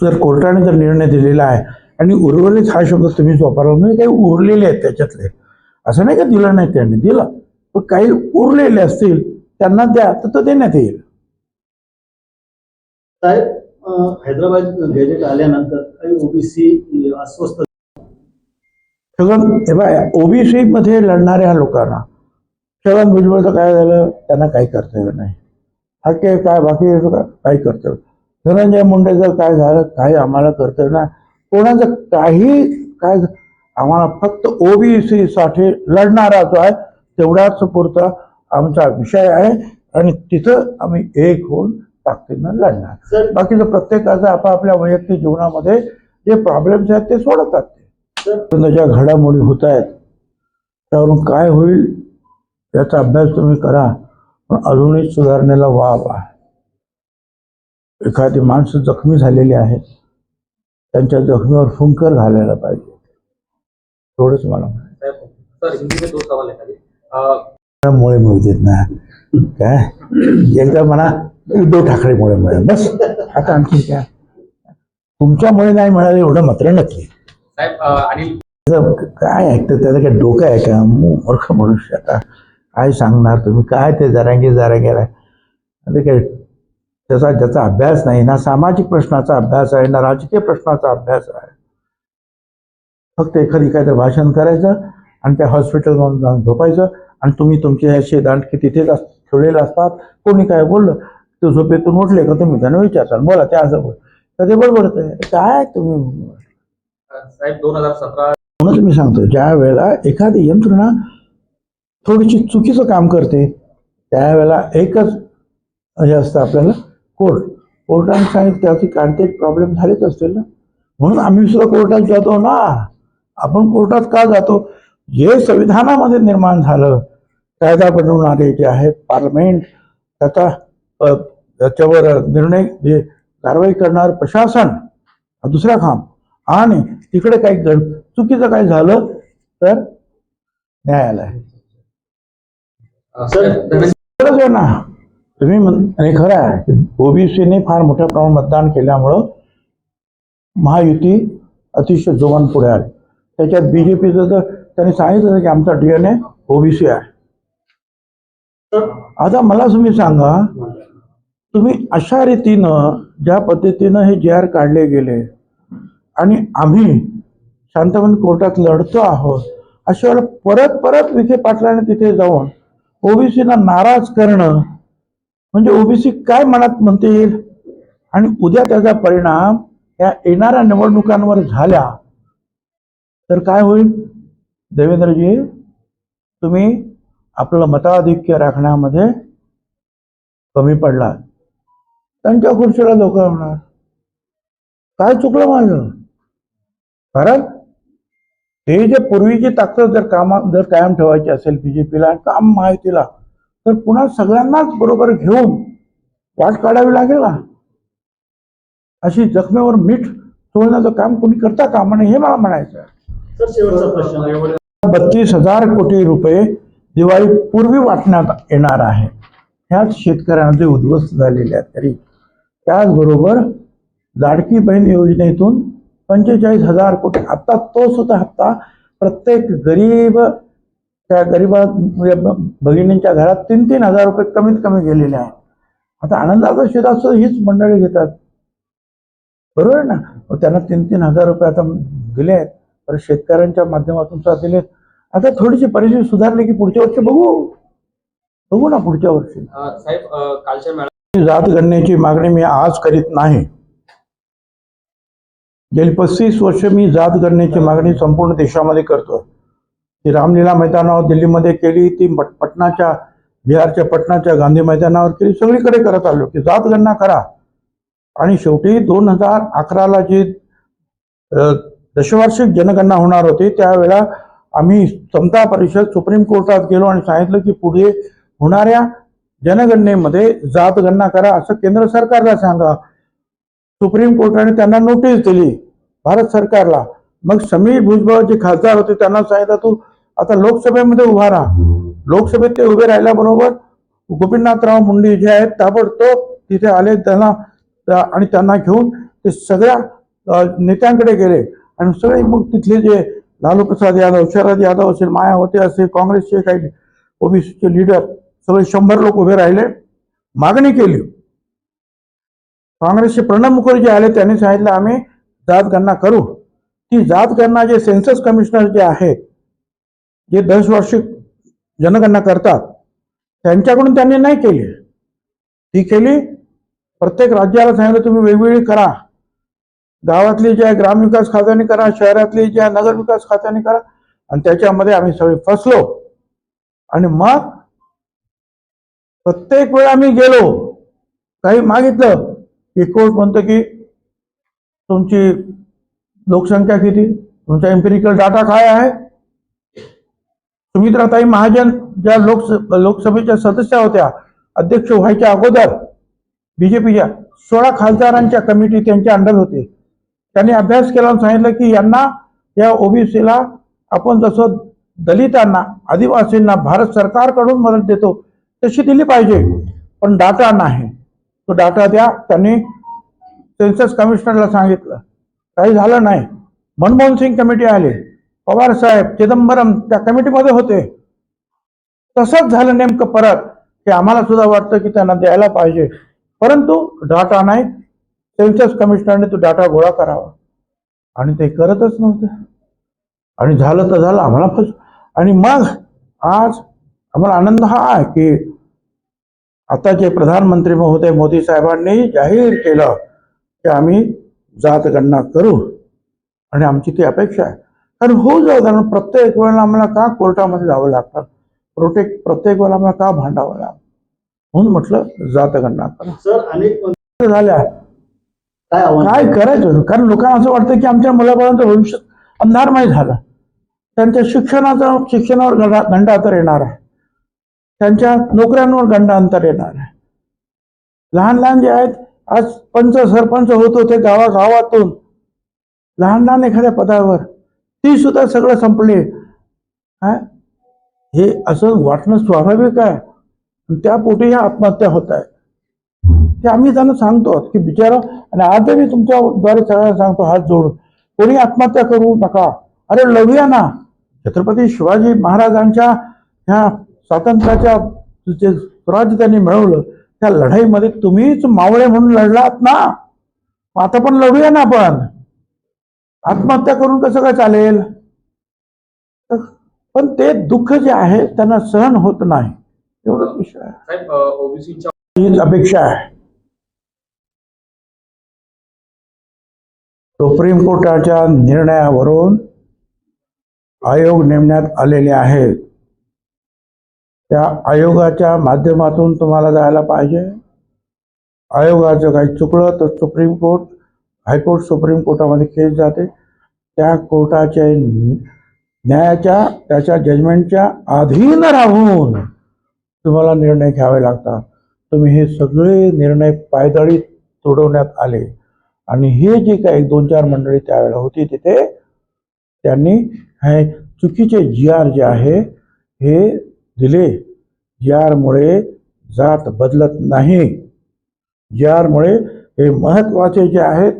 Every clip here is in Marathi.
जर कोर्टाने जर निर्णय दिलेला आहे आणि उर्वरित हा शब्द तुम्हीच वापरला म्हणजे काही उरलेले आहेत त्याच्यातले. असं नाही का दिलं नाही त्यांनी? दिलं. पण काही उरलेले असतील त्यांना द्या तर तो देण्यात येईल. साहेब हैदराबाद गॅजेट आल्यानंतर काही ओबीसी अस्वस्थ बघा ओबीसी मध्ये लढणाऱ्या लोकांना छगन भुजबळचं काय झालं? त्यांना काही कर्तव्य नाही. हक्के काय? बाकी काही कर्तव्य धनंजय मुंडेचं काय झालं काही आम्हाला कर्तव्य नाही कोणाचं काही काय आम्हाला फक्त ओबीसी साठी लढणारा जो आहे तेवढाच पुरता आमचा विषय आहे आणि तिथं आम्ही एक होऊन ताकदीनं लढणार. बाकीचं प्रत्येकाचं आपापल्या वैयक्तिक जीवनामध्ये जे प्रॉब्लेम्स आहेत ते सोडवतात ते. ज्या घडामोडी होत आहेत त्यावरून काय होईल याचा अभ्यास तुम्ही करा. पण अजूनही सुधारणेला वाव आहे. एखादी माणसं जखमी झालेली आहेत त्यांच्या जखमीवर फुंकर घालायला पाहिजे. एवढंच मला है मुळे मिळू देत नाही. काय? एकदा म्हणा उद्धव ठाकरेमुळे मिळेल. बस. आता आणखी काय? तुमच्यामुळे नाही मिळालं एवढं मात्र नक्की. काय ऐकतं? त्याचं काय डोकं आहे का? मूर्ख मनुष्य आता. काय सांगणार तुम्ही? काय ते जरांगे जरांगे ते काय त्याचा ज्याचा अभ्यास नाही ना सामाजिक प्रश्नाचा अभ्यास आहे ना राजकीय प्रश्नाचा अभ्यास आहे. फक्त एखादी काहीतरी भाषण करायचं आणि त्या हॉस्पिटलमध्ये जाऊन झोपायचं आणि तुम्ही तुमचे असे दांडके तिथेच अस- ठेवलेले असतात. कोणी काय बोललं ते झोपेतून उठले का तुम्ही? त्यांना विचारताल बोला ते असं बोल तर ते आहे काय तुम्ही? साहेब दोन हजार सतरा म्हणूनच मी सांगतो ज्या वेळेला एखादी यंत्रणा थोडीशी चुकीचं काम करते त्यावेळेला एकच हे असतं आपल्याला कोर्ट. कोर्टाने सांगितलं त्याची काहीतरी प्रॉब्लेम झालेच असतील ना. म्हणून आम्ही सुद्धा कोर्टात जातो ना. आपण कोर्टात का जातो? जे संविधानामध्ये निर्माण झालं कायदा बनवणारे जे आहे पार्लमेंट त्याचा त्याच्यावर निर्णय जे कारवाई करणार प्रशासन हा दुसरा काम. आणि तिकडे काही चुकीचं काही झालं तर न्यायालय. ना. तुम्ही म्हण खरं आहे ओबीसीने फार मोठ्या प्रमाणात मतदान केल्यामुळं महायुती अतिशय जोमान पुढे आली. त्याच्यात बीजेपीचं तर त्यांनी सांगितलं की आमचा डी एन ए ओबीसी आहे. आता मला तुम्ही सांगा तुम्ही अशा रीतीनं ज्या पद्धतीनं हे जे आर काढले गेले आणि आम्ही शांतपणे कोर्टात लढतो आहोत अशा वेळेला परत परत विखे पाटलाने तिथे जाऊन ओबीसीना नाराज करणं म्हणजे ओबीसी काय मनात म्हणतील? आणि उद्या त्याचा परिणाम या येणाऱ्या निवडणुकांवर झाल्या तर काय होईल? देवेंद्रजी तुम्ही आपलं मताधिक्य राखण्यामध्ये कमी पडला त्यांच्या खुर्चीला धोका होणार. काय चुकलं माझं? कारण ते जे पूर्वीची ताकद जर कामा जर कायम ठेवायची असेल बीजेपीला काम माहितीला तर पुन्हा सगळ्यांनाच बरोबर घेऊन वाट काढावी लागेल ना अशी जखमेवर मीठ चोळण्याचं काम कोणी करता कामा नये हे मला म्हणायचं आहे. सर शेवटचा प्रश्न बत्तीस हजार कोटी रुपये दिवाळी पूर्वी वाटण्यात येणार आहे. ह्याच शेतकऱ्यांना जे उद्ध्वस्त झालेले आहेत तरी. त्याचबरोबर लाडकी बहीण योजनेतून पंचेचाळीस हजार कोटी आता तो सुद्धा हप्ता प्रत्येक गरीब त्या गरीबा म्हणजे भगिनींच्या घरात तीन तीन हजार रुपये कमीत कमी गेलेले आहे आता आनंदाचा सुद्धा हीच मंडळी घेतात. बरोबर ना? त्यांना तीन तीन हजार रुपये आता दिले आहेत. तर शेतकऱ्यांच्या माध्यमातून सुद्धा दिलेत आता थोडीशी परिस्थिती सुधारली की पुढच्या वर्षी बघू. बघू ना पुढच्या वर्षी. साहेब जात गणनेची मागणी मी आज करीत नाही. गेली पस्तीस वर्ष मी जात गणनेची मागणी संपूर्ण देशामध्ये करतो ती रामलीला मैदानावर दिल्लीमध्ये केली ती पटनाच्या बिहारच्या पटनाच्या गांधी मैदानावर केली. सगळीकडे करत आलो की जात गणना करा. आणि शेवटी दोन हजार अकराला जी दशवार्षिक जनगणना होणार होती त्यावेळेला आम्ही समता परिषद सुप्रीम कोर्टात गेलो आणि सांगितलं की पुढे होणाऱ्या जनगणनेमध्ये जात गणना करा असं केंद्र सरकारला सांगा. सुप्रीम कोर्टाने त्यांना नोटीस दिली भारत सरकारला. मग समीर भुजबळ जे खासदार होते त्यांना सांगितलं तू आता लोकसभेमध्ये उभा राहा. लोकसभेत ते उभे राहिल्याबरोबर गोपीनाथराव मुंडे जे आहेत ताबडतोब तिथे आले त्यांना त्या- आणि त्यांना घेऊन ते सगळ्या नेत्यांकडे गेले. आणि सगळे मग तिथले जे लालू प्रसाद यादव शरद यादव असेल मायावती असेल काँग्रेसचे काही ओबीसीचे लीडर सगळे शंभर लोक उभे राहिले. मागणी केली. काँग्रेसचे प्रणब मुखर्जी आले त्यांनी सांगितलं आम्ही जात गणना करू. ती जात गणना जे सेन्सस कमिशनर जे आहेत जे दशवार्षिक जनगणना करतात त्यांच्याकडून त्यांनी नाही केली. ती केली प्रत्येक राज्याला सांगितलं तुम्ही वेगवेगळी करा. गावातली जे आहे ग्रामविकास खात्याने करा शहरातली जे आहे नगर विकास खात्याने करा. आणि त्याच्यामध्ये आम्ही सगळे फसलो. आणि मग प्रत्येक वेळा आम्ही गेलो. काही मागितलं की कोर्ट म्हणतो की तुमची लोकसंख्या किती? तुमचा एम्पिरिकल डाटा काय आहे? सुमित्राताई महाजन ज्या लोकस लोकसभेच्या सदस्या होत्या अध्यक्ष व्हायच्या अगोदर बीजेपीच्या सोळा खासदारांच्या कमिटी त्यांच्या अंडर होते. त्यांनी अभ्यास केला आणि सांगितलं की यांना या ओबीसीला आपण जसं दलितांना आदिवासींना भारत सरकारकडून मदत देतो तशी दिली पाहिजे. पण डाटा नाही. तो डाटा द्या त्यांनी सेन्सस कमिशनरला सांगितलं. काही झालं नाही. मनमोहन सिंग कमिटी आली. पवार साहेब चिदंबरम त्या कमिटीमध्ये होते. तसंच झालं नेमकं परत की आम्हाला सुद्धा वाटतं की त्यांना द्यायला पाहिजे. परंतु डाटा नाही सेन्सस कमिशनरने तो डाटा गोळा करावा. आणि ते करतच नव्हते. आणि झालं तर झालं आम्हाला फस आणि मग आज आम्हाला आनंद हा आहे की आताचे प्रधानमंत्री महोदय मोदी साहेबांनी जाहीर केलं की आम्ही जातगणना करू. आणि आमची ती अपेक्षा आहे. कारण हो जाऊ कारण प्रत्येक वेळेला आम्हाला का कोर्टामध्ये जावं लागतं? प्रोटेक्ट प्रत्येक वेळेला आम्हाला का भांडावं लागतं? म्हणून म्हटलं जात गणना करा. झाल्या काय करायचं कारण लोकांना असं वाटतं की आमच्या मुलाबाळांचं भविष्य अंधारमय झालं. त्यांच्या शिक्षणाचा शिक्षणावर गंडा गंडांतर येणार आहे. त्यांच्या नोकऱ्यांवर गंडांतर येणार आहे. लहान लहान जे आहेत आज पंच सरपंच होत होते गावागावातून. लहान लहान एखाद्या पदावर. ती सुद्धा सगळं संपले. काय हे असं वाटणं स्वाभाविक आहे. त्या पोटी ह्या आत्महत्या होत आहे. ते आम्ही त्यांना सांगतो की बिचारा आणि आजही मी तुमच्याद्वारे सगळ्यांना सांगतो हात जोडून कोणी आत्महत्या करू नका. अरे लढूया ना. छत्रपती शिवाजी महाराजांच्या ह्या स्वातंत्र्याच्या जे स्वराज्य त्यांनी मिळवलं त्या लढाईमध्ये तुम्हीच मावळे म्हणून लढलात ना. मग आता पण लढूया ना आपण. आत्महत्या करून कसं काय चालेल? पण ते दुःख जे आहे त्यांना सहन होत नाही. एवढंच विषय आहे. हीच अपेक्षा आहे. सुप्रीम कोर्टाच्या निर्णयावरून आयोग नेमण्यात आलेले आहेत. त्या आयोगाच्या माध्यमातून तुम्हाला जायला पाहिजे. आयोगाचं काही चुकलं तर सुप्रीम कोर्ट हायकोर्ट सुप्रीम कोर्टामध्ये केस जाते. त्या कोर्टाच्या न्यायाच्या त्याच्या जजमेंटच्या अधीन राहून तुम्हाला निर्णय घ्यावे लागतात. तुम्ही हे सगळे निर्णय पायदळी तोडवण्यात आले. आणि हे जे काही एक दोन चार मंडळी त्यावेळेला होती तिथे त्यांनी हे चुकीचे जी आर जे आहे हे दिले. जी आरमुळे जात बदलत नाही. जी आरमुळे हे महत्त्वाचे जे आहेत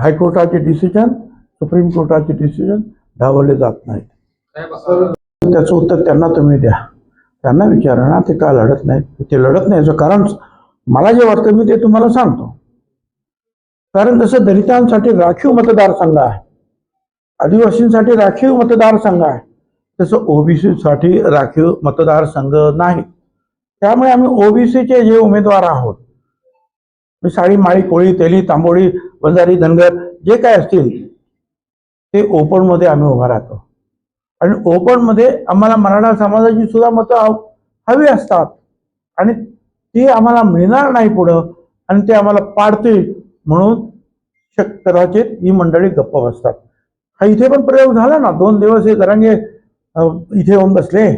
हायकोर्टाचे डिसिजन सुप्रीम कोर्टाचे डिसिजन धावले जात नाहीत. त्याचं उत्तर त्यांना तुम्ही द्या. त्यांना विचारा ना ते का लढत नाहीत? ते लढत नाही याचं कारण मला जे वाटतं मी ते तुम्हाला सांगतो. कारण जसं दलितांसाठी राखीव मतदारसंघ आहे आदिवासींसाठी राखीव मतदारसंघ आहे तसं ओबीसीसाठी राखीव मतदारसंघ नाही. त्यामुळे आम्ही ओबीसीचे जे उमेदवार आहोत मी साडी माळी कोळी तेली तांबोळी बंजारी धनगर जे काय असतील ते ओपनमध्ये आम्ही उभा राहतो. आणि ओपनमध्ये आम्हाला मराठा समाजाची सुद्धा मतं हवी असतात. आणि ती आम्हाला मिळणार नाही पुढं आणि ते आम्हाला पाडतील म्हणून शक कदाचित ही मंडळी गप्प बसतात. हा इथे पण प्रयोग झाला ना दोन दिवस हे जरांगे इथे येऊन बसले.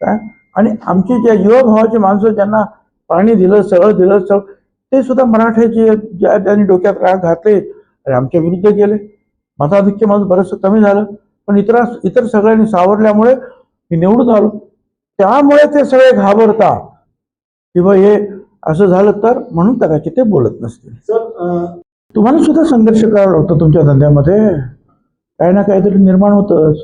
काय? आणि आमची ज्या युवा भावाची माणसं ज्यांना पाणी दिलं सगळं दिलं सगळं ते सुद्धा मराठ्याचे ज्या त्यांनी डोक्यात राग घातले आणि आमच्या विरुद्ध गेले. मताधिक्य माझं बरंचसं कमी झालं. पण इतर इतर सगळ्यांनी सावरल्यामुळे मी निवडून आलो. त्यामुळे ते सगळे घाबरतात. की बा हे असं झालं तर म्हणून कदाचित ते बोलत नसतील. तुम्हाला सुद्धा संघर्ष करावा लागतो तुमच्या धंद्यामध्ये? काही ना काहीतरी निर्माण होतंच.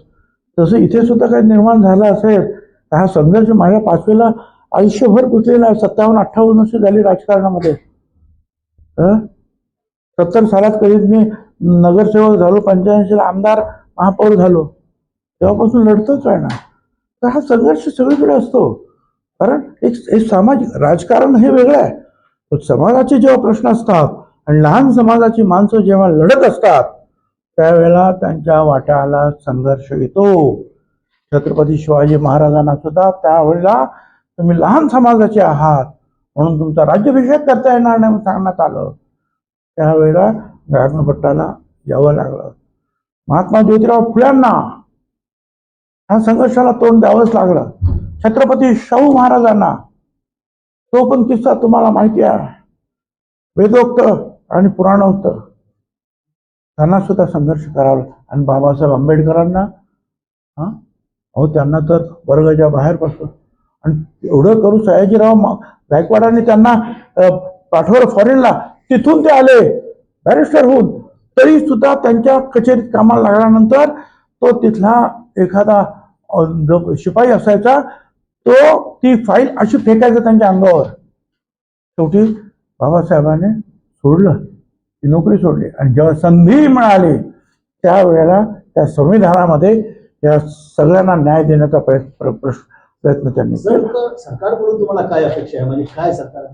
तसं इथे सुद्धा काही निर्माण झालं असेल तर हा संघर्ष माझ्या पाचवीला आयुष्यभर गुंतलेला आहे. सत्तावन्न अठ्ठावन्न वर्ष झाली राजकारणामध्ये? सत्तर सालात कधीच मी नगरसेवक झालो पंच्याऐंशीला आमदार महापौर झालो. तेव्हापासून लढतोच आहे ना तर हा संघर्ष सगळीकडे असतो. कारण एक एक सामाजिक राजकारण हे वेगळं आहे. समाजाचे जेव्हा प्रश्न असतात आणि लहान समाजाची माणसं जेव्हा लढत असतात त्यावेळेला त्यांच्या वाट्याला संघर्ष येतो. छत्रपती शिवाजी महाराजांना सुद्धा त्यावेळेला तुम्ही लहान समाजाचे आहात. म्हणून तुमचा राज्याभिषेक करता येणार नाही म्हणून सांगण्यात आलं. त्यावेळेला गायकनपट्टाला यावं लागलं. महात्मा ज्योतिराव फुल्यांना ह्या संघर्षाला तोंड द्यावंच लागलं. छत्रपती शाहू महाराजांना तो पण किस्सा तुम्हाला माहिती आहे. वेदोक्त आणि पुराणोक्त. त्यांना सुद्धा संघर्ष करावा आणि बाबासाहेब आंबेडकरांना हा? अहो त्यांना तर वर्गाच्या बाहेर बसलं आणि एवढं करू सयाजीराव गायकवाडांनी त्यांना पाठवलं फॉरेनला तिथून ते आले. बॅरिस्टर होऊन. तरी सुद्धा त्यांच्या कचेरीत कामाला लागल्यानंतर तो तिथला एखादा जो शिपाई असायचा तो ती फाईल अशी फेकायचा त्यांच्या अंगावर. शेवटी बाबासाहेबांनी सोडलं. ती नोकरी सोडली. आणि जेव्हा संधी मिळाली त्यावेळेला त्या संविधानामध्ये या सगळ्यांना न्याय देण्याचा प्रयत्न प्र- प्रयत्न त्यांनी सर सरकारकडून तुम्हाला काय अपेक्षा आहे? म्हणजे काय सरकार